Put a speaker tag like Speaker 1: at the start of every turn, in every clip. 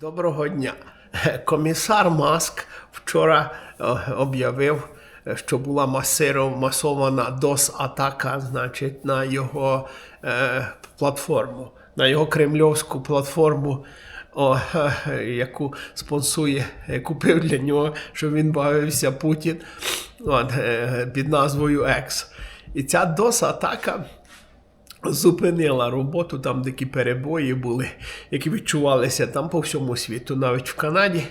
Speaker 1: Доброго дня. Комісар Маск вчора е, об'явив, що була масована DOS-атака значить, на його е, платформу, на його кремльовську платформу, о, яку спонсує, е, купив для нього, щоб він бавився Путін от, під назвою X. І ця DOS-атака зупинила роботу, там такі перебої були, які відчувалися там по всьому світу, навіть в Канаді.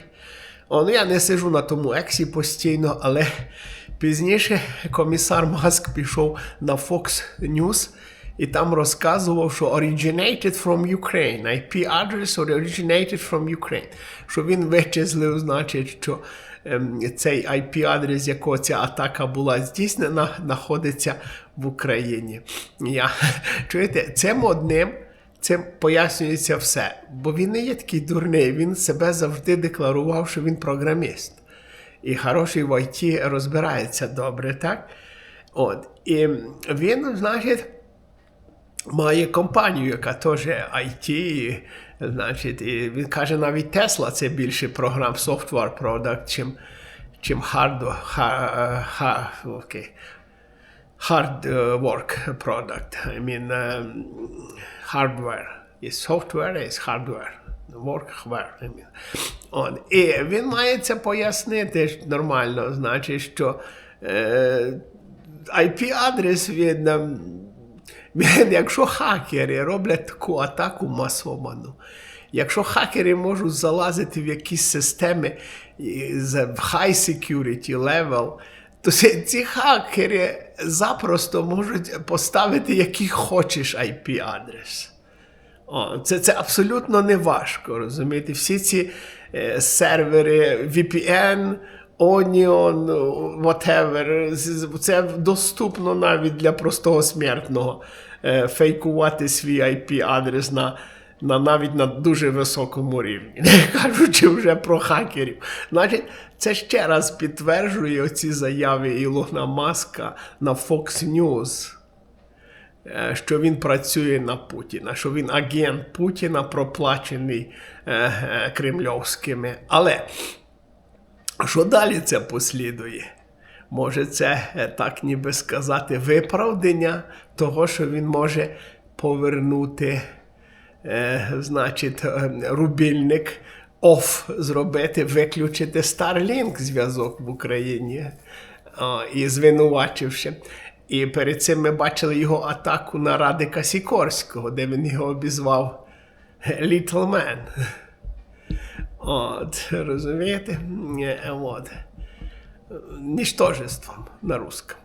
Speaker 1: О, ну, я не сижу на тому ексі постійно, але пізніше комісар Маск пішов на Fox News і там розказував, що originated from Ukraine. IP address originated from Ukraine. Що він вичислив, значить, що цей IP-адрес, якого ця атака була здійснена, знаходиться в Україні. Я, чуєте, цим одним цим пояснюється все. Бо він не є такий дурний, він себе завжди декларував, що він програміст. І хороший в ІТ розбирається добре, так? От. І він, значить, має компанію, яка теж IT, значить, і він каже, навіть Tesla це більше програм software product, чим, чим hard, ха, ха, окей. hard work product. I mean, um, hardware is software, is hardware. Workware, I mean. От. І він має це пояснити нормально, значить, що е, IP-адрес він, ем, якщо хакери роблять таку атаку масовану, якщо хакери можуть залазити в якісь системи з high security level, то ці хакери запросто можуть поставити який хочеш IP-адрес. Це, це абсолютно не важко, розумієте? Всі ці е, сервери VPN, Onion, whatever, це доступно навіть для простого смертного е, фейкувати свій IP-адрес на, на навіть на дуже високому рівні, не кажучи вже про хакерів. Значить, це ще раз підтверджує оці заяви Ілона Маска на Fox News е, що він працює на Путіна, що він агент Путіна, проплачений е, кремльовськими. Але що далі це послідує? Може, це е, так ніби сказати виправдання того, що він може повернути, е, значить, е, рубільник оф зробити, виключити Starlink зв'язок в Україні О, і звинувачивши. І перед цим ми бачили його атаку на Радика Сікорського, де він його обізвав Little Man. От, розумієте? Е, От. Нічтожеством на русском.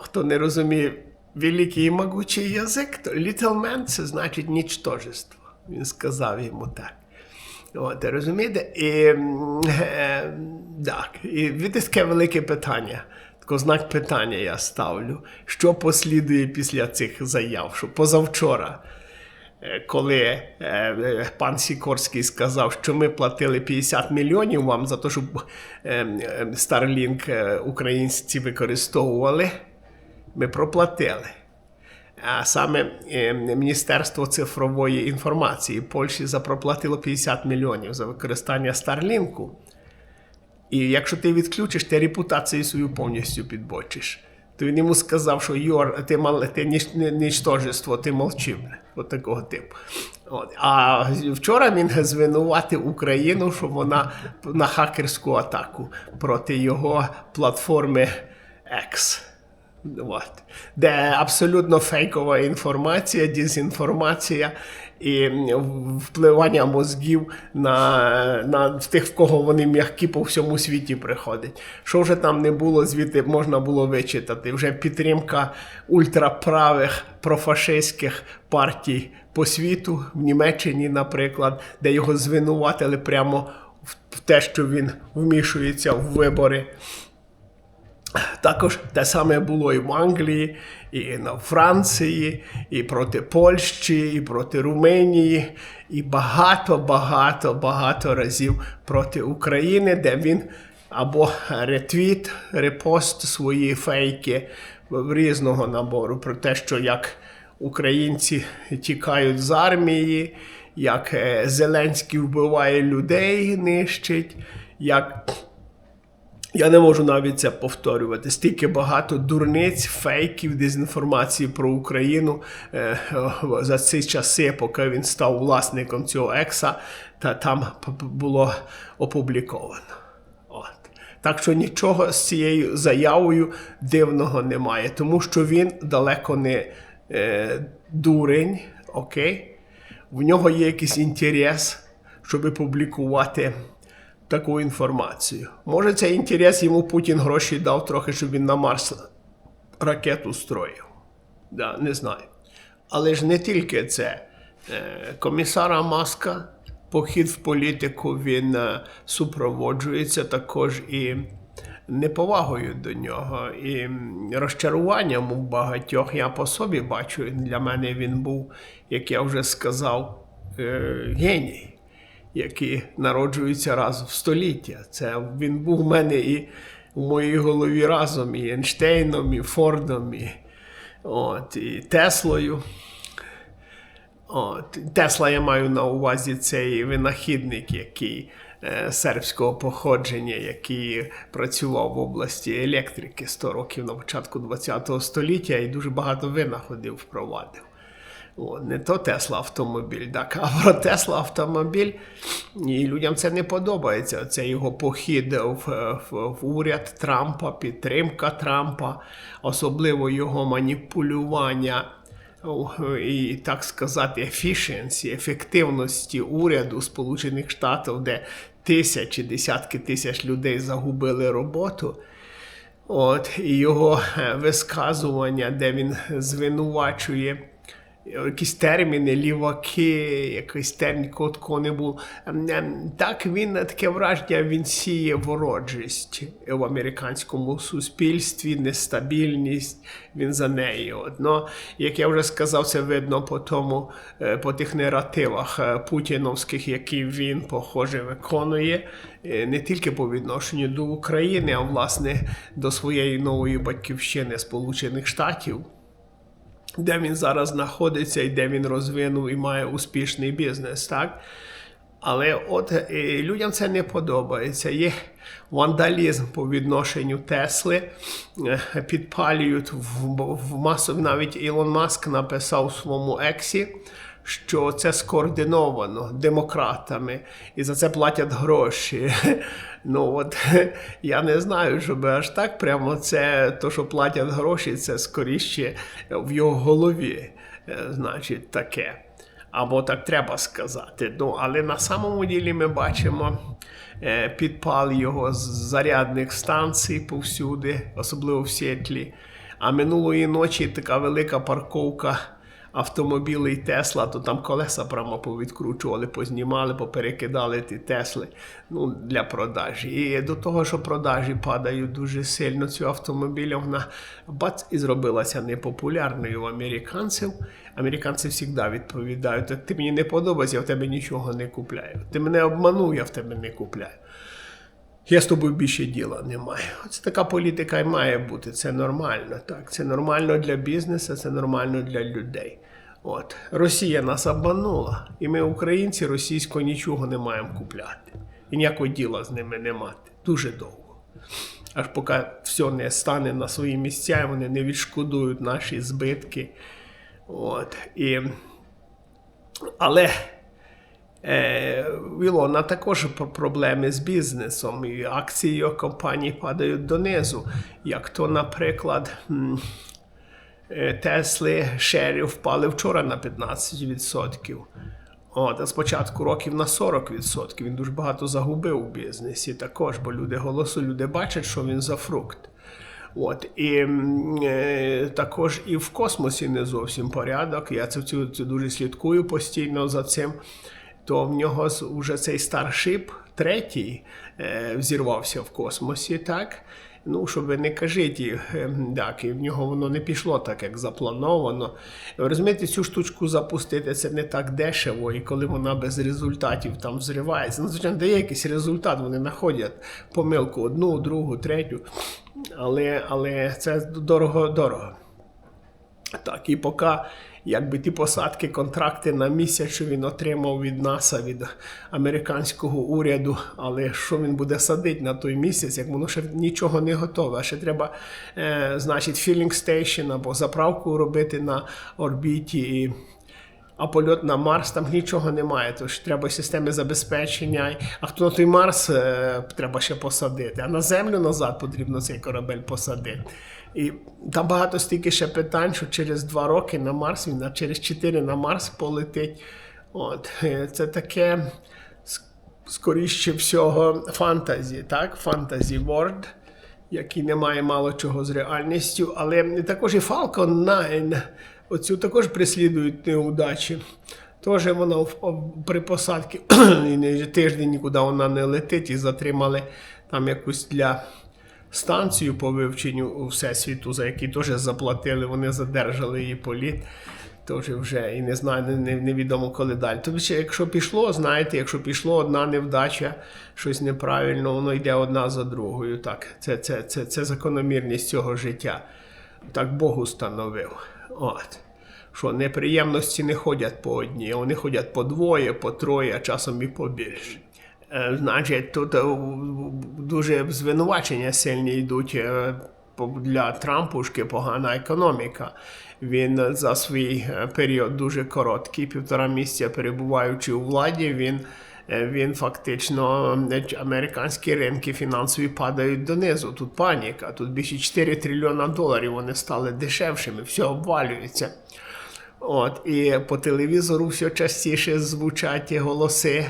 Speaker 1: Хто не розуміє великий і могучий язик, то Little Man це значить нічтожество. Він сказав йому так. От, розумієте? І, е, так, і таке велике питання. Тако знак питання я ставлю. Що послідує після цих заяв? Що позавчора, коли е, е, пан Сікорський сказав, що ми платили 50 мільйонів вам за те, щоб е, е, Starlink е, українці використовували, ми проплатили. А саме е, Міністерство цифрової інформації Польщі запроплатило 50 мільйонів за використання Старлінку. І якщо ти відключиш, ти репутацію свою повністю підбочиш. То він йому сказав, що Йор, ти мал, ти ніч, ні- нічтожество, ти мовчив. От такого типу. От. А вчора він звинуватив Україну, що вона на хакерську атаку проти його платформи X. От. Де абсолютно фейкова інформація, дезінформація і впливання мозгів на, на тих, в кого вони м'які по всьому світі приходять. Що вже там не було, звідти можна було вичитати. Вже підтримка ультраправих профашистських партій по світу, в Німеччині, наприклад, де його звинуватили прямо в те, що він вмішується в вибори. Також те саме було і в Англії, і на Франції, і проти Польщі, і проти Румунії, і багато, багато, багато разів проти України, де він або ретвіт, репост свої фейки різного набору про те, що як українці тікають з армії, як е, Зеленський вбиває людей, нищить, як я не можу навіть це повторювати. Стільки багато дурниць, фейків, дезінформації про Україну е, за ці часи, поки він став власником цього екса, та там було опубліковано. От. Так що нічого з цією заявою дивного немає, тому що він далеко не е, дурень, окей? В нього є якийсь інтерес, щоб публікувати таку інформацію. Може, цей інтерес йому Путін гроші дав трохи, щоб він на Марс ракету строїв. Да, не знаю. Але ж не тільки це. Е, Комісара Маска, похід в політику, він е, супроводжується також і неповагою до нього, і розчаруванням у багатьох. Я по собі бачу, для мене він був, як я вже сказав, е, геній які народжуються раз в століття. Це він був в мене і в моїй голові разом, і Ейнштейном, і Фордом, і, от, і Теслою. От, Тесла я маю на увазі цей винахідник, який е, сербського походження, який працював в області електрики 100 років на початку ХХ століття і дуже багато винаходів впровадив. Не то Тесла автомобіль, а про Тесла автомобіль. І людям це не подобається. Це його похід в, в, в уряд Трампа, підтримка Трампа, особливо його маніпулювання і, так сказати, efficiency, ефективності уряду Сполучених Штатів, де тисячі, десятки тисяч людей загубили роботу. От, і його е, висказування, де він звинувачує якісь терміни, ліваки, якийсь термін був. Ем, ем, Так він таке враження, він сіє ворожість в американському суспільстві, нестабільність, він за неї. От. Но, як я вже сказав, це видно по тому, е, по тих наративах е, путіновських, які він, похоже, виконує, е, не тільки по відношенню до України, а власне до своєї нової батьківщини Сполучених Штатів де він зараз знаходиться і де він розвинув і має успішний бізнес, так? Але от е, людям це не подобається. Є вандалізм по відношенню Тесли, е, підпалюють в, в масу. Навіть Ілон Маск написав у своєму ексі, що це скоординовано демократами, і за це платять гроші. Ну от я не знаю, щоб аж так прямо це, то, що платять гроші, це скоріше в його голові, е, значить, таке. Або так треба сказати. Ну, але на самому ділі ми бачимо е, підпал його з зарядних станцій повсюди, особливо в Сіетлі. А минулої ночі така велика парковка автомобілей Тесла, то там колеса прямо повідкручували, познімали, поперекидали ті Тесли ну, для продажі. І до того, що продажі падають дуже сильно цього автомобіля, вона бац і зробилася непопулярною в американців. Американці завжди відповідають: ти мені не подобається, я в тебе нічого не купляю. Ти мене обманув, я в тебе не купляю. Я з тобою більше діла не маю. Це така політика і має бути. Це нормально. Так, це нормально для бізнесу, це нормально для людей. От Росія нас обманула, і ми, українці, російського нічого не маємо купляти. І ніякого діла з ними не мати. Дуже довго. Аж поки все не стане на свої місця, вони не відшкодують наші збитки. От. І... Але Е, Ілона також про- проблеми з бізнесом, і акції його компанії падають донизу. Як то, наприклад, Тесли шері впали вчора на 15%. От, а з початку років на 40%. Він дуже багато загубив у бізнесі також, бо люди голосують, люди бачать, що він за фрукт. От, і е, також і в космосі не зовсім порядок. Я це, це, дуже слідкую постійно за цим. То в нього уже цей старшип третій е, взірвався в космосі, так? Ну, щоб ви не кажіть, так, і в нього воно не пішло так, як заплановано. Розумієте, цю штучку запустити це не так дешево, і коли вона без результатів там взривається. Ну, звичайно, дає якийсь результат, вони знаходять помилку одну, другу, третю. Але, але це дорого-дорого. Так, і поки якби ті посадки, контракти на місяць, що він отримав від НАСА, від американського уряду. Але що він буде садити на той місяць, як воно ще нічого не готове. А ще треба, е, значить, філінг стейшн або заправку робити на орбіті. І а польот на Марс там нічого немає, тож треба системи забезпечення. А хто на той Марс е, треба ще посадити, а на землю назад потрібно цей корабель посадити. І там багато стільки ще питань, що через два роки на Марс він, а через чотири на Марс полетить. От, е, це таке скоріше всього фантазі, так? Фантазі World, який не має мало чого з реальністю, але також і Falcon 9, оцю також прислідують неудачі. Теж вона при посадці тиждень нікуди вона не летить і затримали там якусь для станцію по вивченню Всесвіту, за які теж заплатили, вони задержали її політ. Тож вже і не знаю, не, не- невідомо коли далі. Тобто, якщо пішло, знаєте, якщо пішло одна невдача, щось неправильно, воно йде одна за другою. Так, це, це, це, це закономірність цього життя. Так Бог установив. От. Що неприємності не ходять по одній, вони ходять по двоє, по троє, а часом і побільше. Значить, тут дуже звинувачення сильні йдуть для Трампушки погана економіка. Він за свій період дуже короткий, півтора місяця перебуваючи у владі, він, він фактично американські ринки фінансові падають донизу. Тут паніка. Тут більше 4 трильйона доларів вони стали дешевшими, все обвалюється. От, і по телевізору все частіше звучать голоси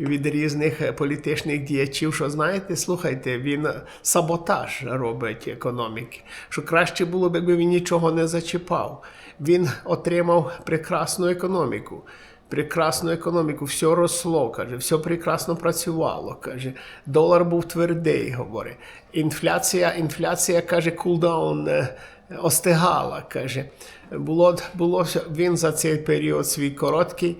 Speaker 1: від різних політичних діячів, що знаєте, слухайте, він саботаж робить економіки. Що краще було б, якби він нічого не зачіпав. Він отримав прекрасну економіку. Прекрасну економіку, все росло, каже, все прекрасно працювало. каже. Долар був твердий, говорить. Інфляція, інфляція каже, кулдаун е, остигала. каже. Було, було він за цей період свій короткий.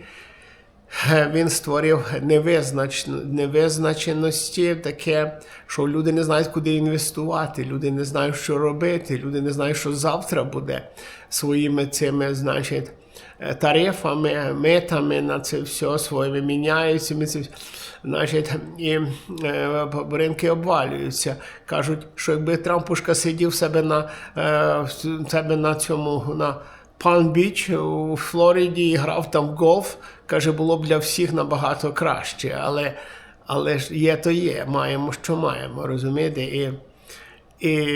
Speaker 1: е, Він створив невизнач... невизначеності, таке, що люди не знають, куди інвестувати, люди не знають, що робити, люди не знають, що завтра буде своїми цими, значить, е, тарифами, метами на це все своїми міняються. Значить, і е, ринки обвалюються. Кажуть, що якби Трампушка сидів себе на, е, себе на цьому. на Пан-Біч у Флориді і грав там в гольф. Каже, було б для всіх набагато краще. Але, але ж є, то є. Маємо, що маємо, розумієте? І, і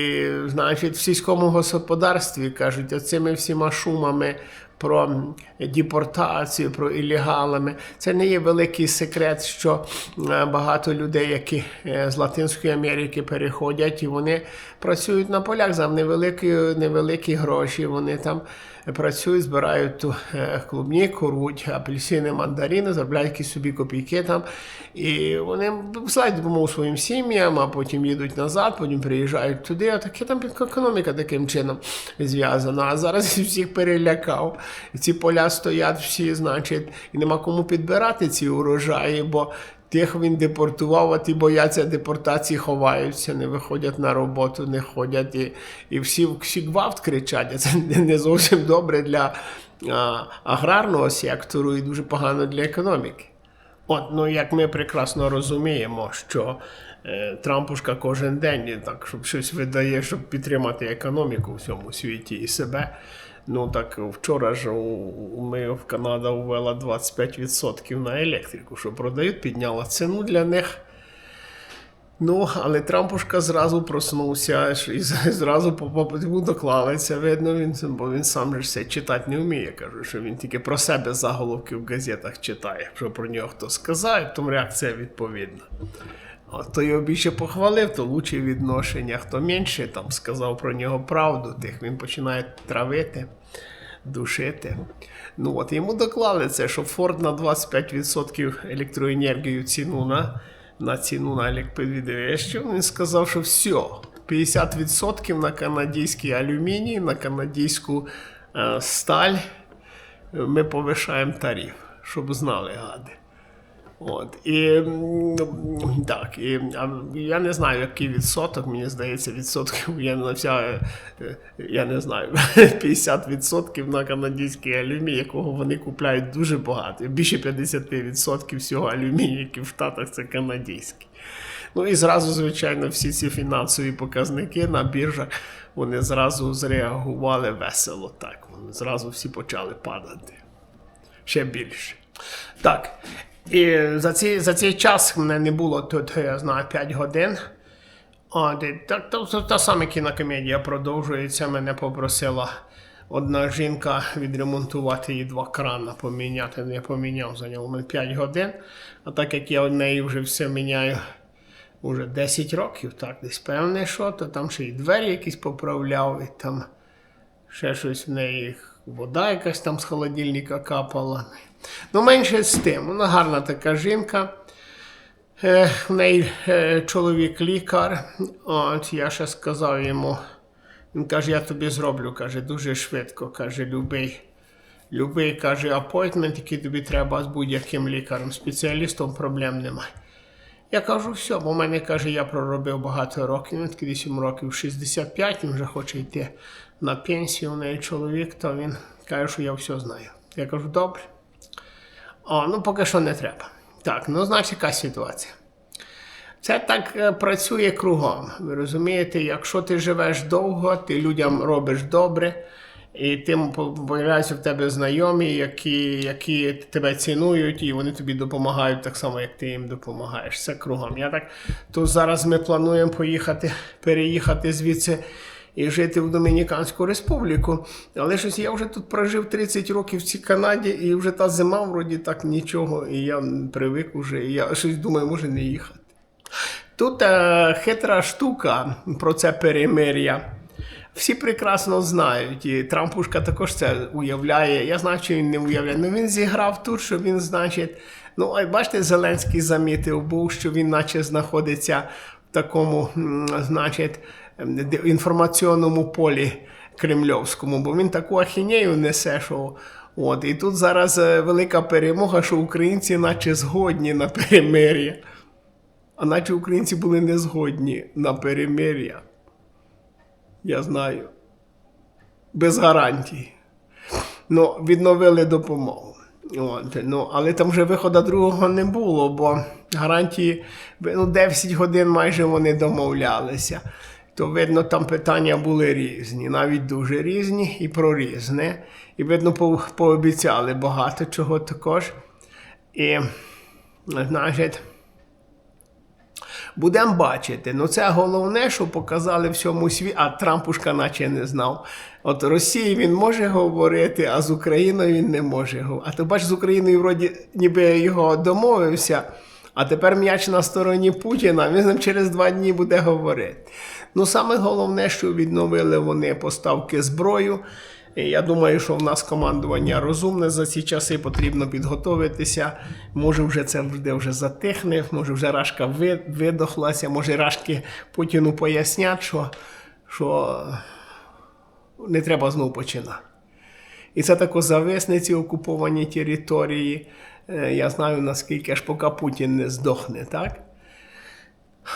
Speaker 1: значить, в сільському господарстві кажуть, оцими всіма шумами про депортацію, про ілегалами. Це не є великий секрет, що е, багато людей, які е, з Латинської Америки переходять, і вони працюють на полях за невеликі, невеликі гроші. Вони там працюють, збирають ту е, клубніку, рвуть апельсини, мандарини, заробляють якісь собі копійки там. І вони посилають допомогу своїм сім'ям, а потім їдуть назад, потім приїжджають туди. Отаке там економіка таким чином зв'язана. А зараз всіх перелякав. Ці поля стоять всі, значить, і нема кому підбирати ці урожаї, бо тих він депортував, а ті бояться депортації, ховаються, не виходять на роботу, не ходять. І, і всі, всі гвалт кричать. Це не зовсім добре для а, аграрного сектору і дуже погано для економіки. От, ну як ми прекрасно розуміємо, що е, Трампушка кожен день так, щоб щось видає, щоб підтримати економіку в цьому світі і себе. Ну так вчора ж ми в Канада ввела 25% на електрику, що продають, підняла ціну для них. Ну, але Трампушка зразу проснувся і зразу йому доклалися. Видно, він, бо він сам же все читати не вміє. Кажу, що він тільки про себе заголовки в газетах читає. Що про нього хто сказав, тому реакція відповідна. А хто його більше похвалив, то лучше відношення. Хто менше там сказав про нього правду, тих він починає травити, душити. Ну от йому доклали це, що Форд на 25% електроенергію ціну на, на ціну на електровідвищу. Він сказав, що все, 50% на канадський алюміній, на канадську е, сталь. Ми повишаємо тариф, щоб знали гади. От, і так, і, я не знаю, який відсоток, мені здається, відсотків я на вся, е, я не знаю, 50% на канадський алюмій, якого вони купляють дуже багато. Більше 50% всього алюмінію, який в Штатах, це канадський. Ну і зразу, звичайно, всі ці фінансові показники на біржах вони зразу зреагували весело. Так, вони зразу всі почали падати. Ще більше. Так. І за, ці, за цей час мене не було тут, я знаю, 5 годин. І так, то, то, та сама кінокомедія продовжується. Мене попросила одна жінка відремонтувати її два крана, поміняти. Я поміняв, зайняло мене 5 годин. А так як я в неї вже все міняю уже 10 років, так, десь певне, що, то там ще й двері якісь поправляв, і там ще щось в неї, вода якась там з холодильника капала. Ну, менше з тим, вона гарна така жінка. Е, в неї е, чоловік лікар. От я ще сказав йому. Він каже, я тобі зроблю, каже, дуже швидко. Каже, любий, любий каже, апойтмент, який тобі треба з будь-яким лікарем, спеціалістом проблем немає. Я кажу, все, бо в мене каже, я проробив багато років, він такий десь йому років 65, він вже хоче йти на пенсію. У неї чоловік, то він каже, що я все знаю. Я кажу, добре. О, ну поки що не треба. Так, ну значить, яка ситуація? Це так е, працює кругом. Ви розумієте, якщо ти живеш довго, ти людям робиш добре, і тим появляються в тебе знайомі, які які тебе цінують, і вони тобі допомагають так само, як ти їм допомагаєш. Це кругом. Я так, То зараз ми плануємо поїхати, переїхати звідси і жити в Домініканську республіку. Але щось я вже тут прожив 30 років в цій Канаді, і вже та зима вроді так нічого, і я привик уже, і я щось думаю, може не їхати. Тут е, хитра штука про це перемир'я. Всі прекрасно знають, і Трампушка також це уявляє. Я знаю, що він не уявляє. Ну він зіграв тут, що він, значить, ну, а бачите, Зеленський замітив був, що він наче знаходиться в такому, значить, інформаційному полі кремльовському, бо він таку ахінею несе, що. От, І тут зараз е, велика перемога, що українці наче згодні на перемир'я. А наче українці були не згодні на перемир'я. Я знаю. Без гарантій. Ну, відновили допомогу. От, ну, Але там вже виходу другого не було, бо гарантії ну, 10 годин майже вони домовлялися. То, видно, там питання були різні, навіть дуже різні і про різне. І, видно, по пообіцяли багато чого також. І, значить, Будемо бачити. Ну це головне, що показали всьому світі, а Трампушка наче не знав. От Росії він може говорити, а з Україною він не може говорити. А то бач, з Україною вроді ніби його домовився, а тепер м'яч на стороні Путіна, він з ним через два дні буде говорити. Ну, саме головне, що відновили вони поставки зброю. Я думаю, що в нас командування розумне за ці часи потрібно підготуватися. Може, вже це вже вже затихне, може вже рашка видохлася, може рашки Путіну пояснять, що що не треба знову починати. І це тако зависне ці окуповані території. Е, я знаю наскільки аж поки Путін не здохне, так?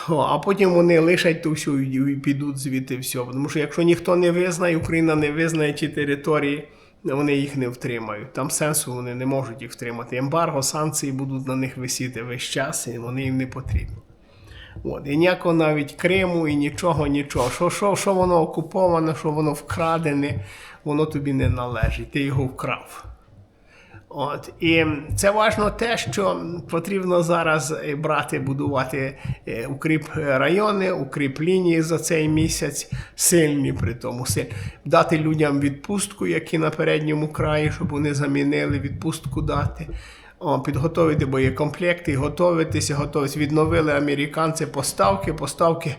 Speaker 1: А потім вони лишать ту всю і підуть звідти все. Тому що якщо ніхто не визнає, Україна не визнає ті території, вони їх не втримають. Там сенсу вони не можуть їх втримати. Ембарго, санкції будуть на них висіти весь час, і вони їм не потрібні. От. І ніякого навіть Криму, і нічого, нічого. Що що, що воно окуповане, що воно вкрадене, воно тобі не належить. Ти його вкрав. От і це важно те, що потрібно зараз е, брати, будувати е, укріп райони, укріп лінії за цей місяць, сильні при тому сильні. дати людям відпустку, які на передньому краї, щоб вони замінили відпустку дати. О, підготовити боєкомплекти, готуватися, готуватися. Відновили американці поставки. Поставки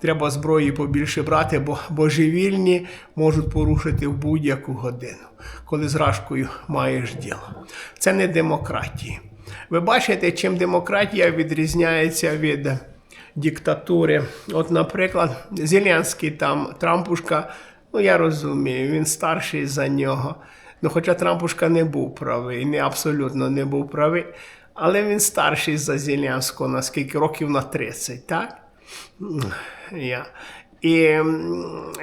Speaker 1: треба зброї побільше брати, бо божевільні можуть порушити в будь-яку годину, коли з рашкою маєш діло. Це не демократія. Ви бачите, чим демократія відрізняється від диктатури. От, наприклад, Зеленський там Трампушка, ну я розумію, він старший за нього. Ну, Хоча Трампушка не був правий, не абсолютно не був правий. Але він старший за Зеленського, наскільки років на 30, так? Я. І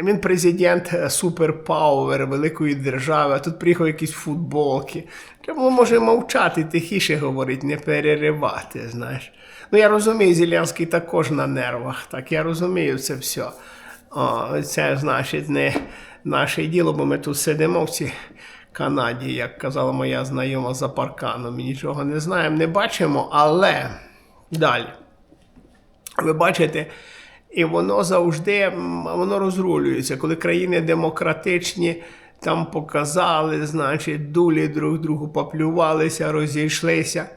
Speaker 1: він президент е, суперпауер великої держави, а тут приїхав якісь футболки. Треба може мовчати, тихіше говорити, не переривати, знаєш. Ну, я розумію, Зеленський також на нервах, так я розумію це все. О, це, значить, не наше діло, бо ми тут сидимо в цій Канаді, як казала моя знайома за парканом. Ми нічого не знаємо, не бачимо, але далі. Ви бачите, і воно завжди воно розрулюється. Коли країни демократичні там показали, значить, дулі друг другу поплювалися, розійшлися.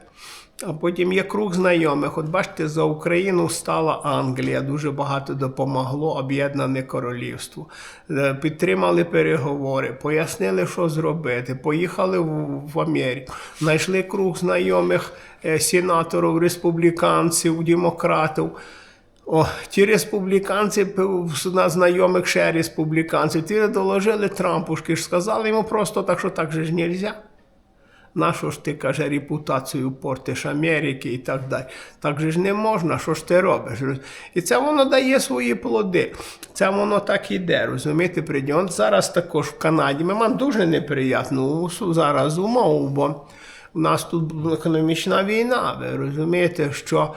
Speaker 1: А потім є круг знайомих. От бачите, за Україну стала Англія, дуже багато допомогло Об'єднане Королівство. Е, Підтримали переговори, пояснили, що зробити. Поїхали в, Америку, знайшли круг знайомих е, сенаторів, республіканців, демократів. О, ті республіканці, нас знайомих ще республіканців, ті доложили Трампушки, ж сказали йому просто так, що так же ж нельзя. Нащо ж ти, каже, репутацію портиш Америки і так далі. Так же ж не можна, що ж ти робиш? І це воно дає свої плоди. Це воно так іде, розумієте, прийде. Зараз також в Канаді ми маємо дуже неприятну зараз умову, бо у нас тут економічна війна. Ви розумієте, що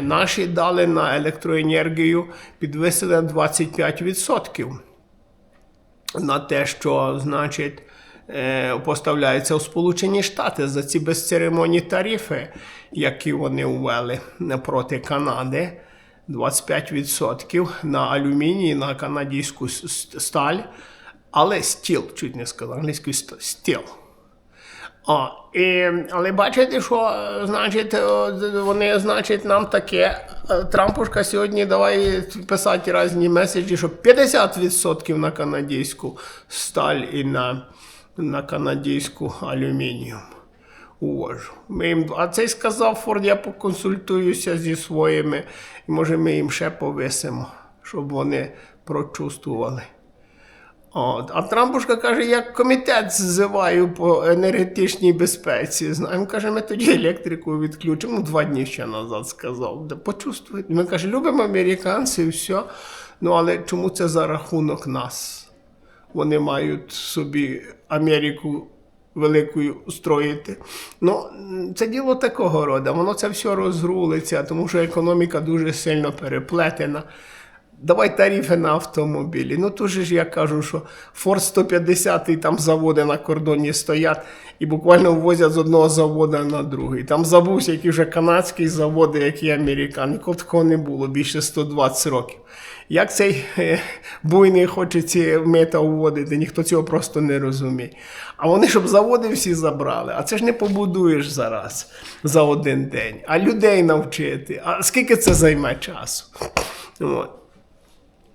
Speaker 1: наші дали на електроенергію підвисили на 25% на те, що значить. Е, Поставляється у Сполучені Штати за ці безцеремонні тарифи, які вони ввели проти Канади. 25% на алюміній, на с- сталь, але стіл, чуть не сказав, англійською ст- стіл. О, і, але бачите, що значить, вони, значить, нам таке. е, Трампушка сьогодні давай писати різні меседжі, що 50% на канадську сталь і на, на канадську алюмініум. Увожу. Ми їм, а цей сказав Форд, я поконсультуюся зі своїми, і може ми їм ще повисимо, щоб вони прочувствували. От. А Трампушка каже, я комітет ззиваю по енергетичній безпеці. Знаємо, каже, ми тоді електрику відключимо. Два дні ще назад сказав. Да почувствуйте. Ми каже, любимо американців, все. Ну, але чому це за рахунок нас? Вони мають собі Америку великою строїти. Ну, це діло такого роду. Воно це все розрулиться, тому що економіка дуже сильно переплетена. Давай тарифи на автомобілі. Ну же ж я кажу, що Форд 150 і там заводи на кордоні стоять і буквально ввозять з одного заводу на другий. Там забувся, які вже канадські заводи, які американські. Ніколи такого не було більше 120 років. Як цей е, буйний хоче ці мета вводити, ніхто цього просто не розуміє. А вони, щоб заводи всі забрали, а це ж не побудуєш зараз за один день, а людей навчити. А скільки це займе часу? От.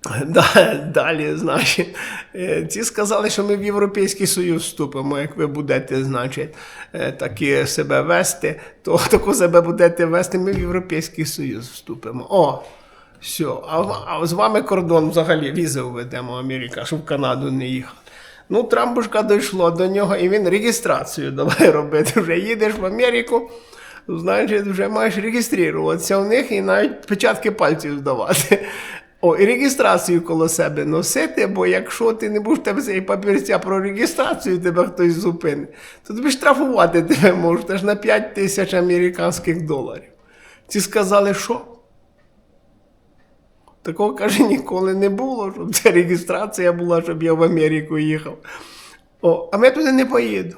Speaker 1: Да, далі, значить, е, ці сказали, що ми в Європейський Союз вступимо. Як ви будете, значить, е, такі себе вести, то таку себе будете вести, ми в Європейський Союз вступимо. О, все. А, а з вами кордон взагалі візи введемо Америка, щоб в Канаду не їхати. Ну, Трампушка дійшло до нього, і він реєстрацію давай робити. Вже їдеш в Америку, значить, вже маєш реєструватися у них і навіть печатки пальців здавати. О, і реєстрацію коло себе носити, бо якщо ти не будеш тебе цей папірця про реєстрацію, тебе хтось зупинить, то тобі штрафувати тебе можуть аж на 5 тисяч американських доларів. Ці сказали, що? Такого, каже, ніколи не було, щоб ця реєстрація була, щоб я в Америку їхав. О, а я туди не поїду.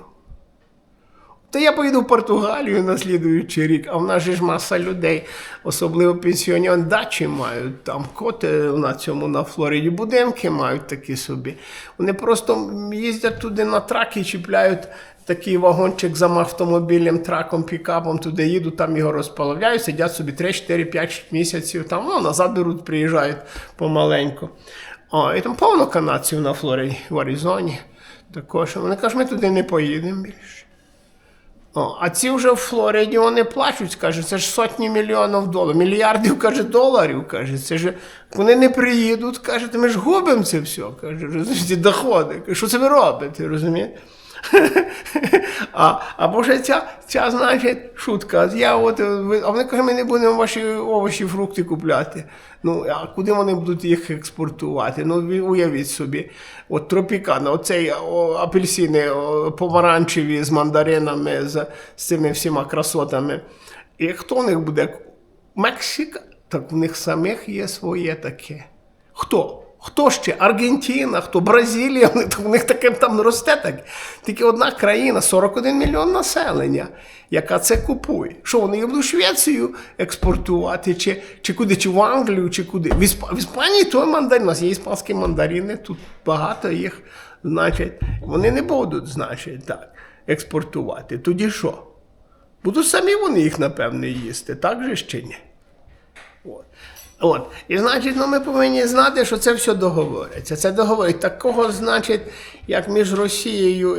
Speaker 1: Та я поїду в Португалію на слідуючий рік, а в нас же ж маса людей, особливо пенсіонери, дачі мають там коти на цьому на Флориді, будинки мають такі собі. Вони просто їздять туди на траки, чіпляють такий вагончик за автомобілем, траком, пікапом, туди їдуть, там його розполовляють, сидять собі 3, 4, 5 місяців, там ну, назад беруть, приїжджають помаленьку. О, і там повно канадців на Флориді, в Аризоні. Також. Вони кажуть, ми туди не поїдемо більше. О, а ці вже в Флориді вони плачуть, каже, це ж сотні мільйонів доларів, мільярдів, каже, доларів. Каже, це ж вони не приїдуть, каже, ми ж губимо це все. Каже, розумієте, доходи. Що це ви робите? розумієте? А, або ж ця, ця, значить, шутка. Я от, е, а вони кажуть, ми не будемо ваші овочі, фрукти купляти. Ну, а куди вони будуть їх експортувати? Ну, уявіть собі, от тропікана, оцей о, апельсини о, помаранчеві з мандаринами, з, з цими всіма красотами. І хто у них буде? Мексика? Так в них самих є своє таке. Хто? Хто ще? Аргентина, хто Бразилія, в них, таке там росте так. Тільки одна країна, 41 мільйон населення, яка це купує. Що вони будуть Швецію експортувати, чи, чи куди, чи в Англію, чи куди. В, Ісп... в Іспанії той мандарин, у нас є іспанські мандарини, тут багато їх, значить, вони не будуть, значить, так, експортувати. Тоді що? Будуть самі вони їх, напевне, їсти, так же чи ні? От. От. І значить, ну, ми повинні знати, що це все договориться. Це договорить. Такого, значить, як між Росією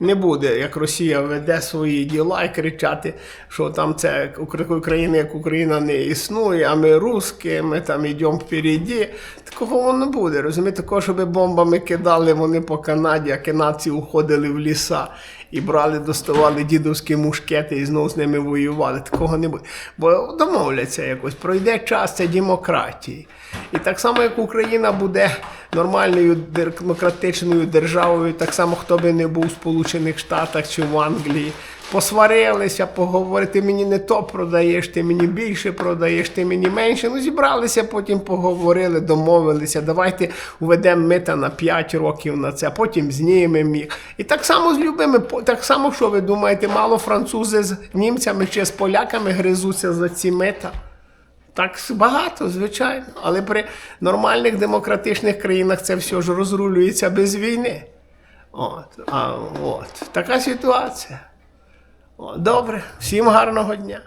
Speaker 1: не буде, як Росія веде свої діла і кричати, що там це Україна як Україна не існує, а ми русські, ми там йдемо впереді. Такого воно буде. Розумієте, такого, щоб бомбами кидали вони по Канаді, а канадці уходили в ліса і брали, доставали дідовські мушкети і знову з ними воювали. Такого не буде. Бо домовляться якось, пройде час, це демократії. І так само, як Україна буде нормальною демократичною державою, так само хто би не був в Сполучених Штатах чи в Англії. Посварилися, поговорити, ти мені не то продаєш, ти мені більше продаєш, ти мені менше. Ну, зібралися, потім поговорили, домовилися. Давайте введемо мита на 5 років на це, потім знімемо їх. І так само з любими, так само, що ви думаєте, мало французи з німцями чи з поляками гризуться за ці мита? Так багато, звичайно. Але при нормальних демократичних країнах це все ж розрулюється без війни. От, а, от. Така ситуація. Добре, всім гарного дня.